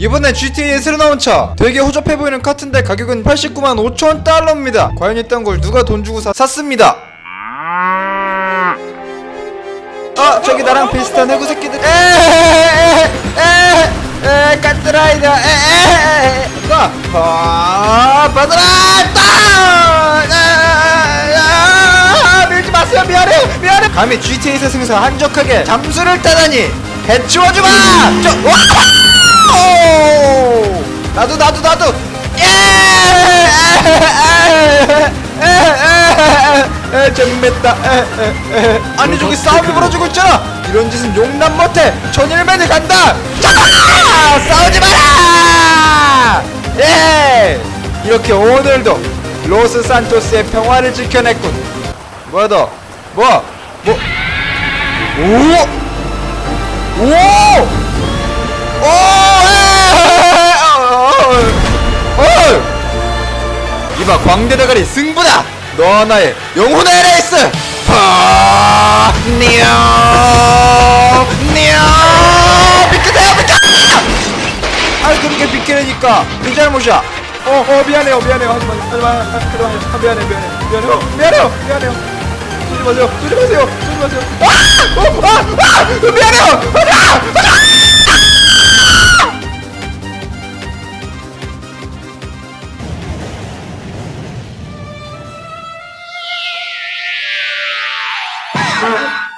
이번엔 GTA 새로 나온 차. 되게 호접해 보이는 카트인데 가격은 89만 5천 달러입니다. 과연 이딴 걸 누가 돈 주고 사, 샀습니다. 아 저기 나랑 비슷한 해구 새끼들. 에에에에 카트라이더. 에에에 아 받아라! 따! 밀지 마세요. 미안해 미안해. 감히 GTA 세승에서 한적하게 잠수를 따다니. 해치워주마! 저 와! 오! 나도 나도 예 정맵다 아니 저기 싸움이 벌어지고 있잖아 이런 짓은 용납 못해 천일맨이 간다 자 싸우지 마라 예 이렇게 오늘도 로스 산토스의 평화를 지켜냈군 뭐야 너 뭐? 뭐? 오! 오! 오! 이봐 광대 대가리 승부다! 너와 나의 영혼의 레이스! 파! 니어! 니어! 비켜세요 비켜! 아 그렇게 비키려니까 네 잘못이야 어, 어 미안해요 미안해요 하지마 하지마 하지마 아, 미안해 미안해 미안해요 미안해요 미안해요 쏘지 마세요 쏘지 마세요 쏘지 마세요 아! 어, 아! 아! 미안해요 하 하지마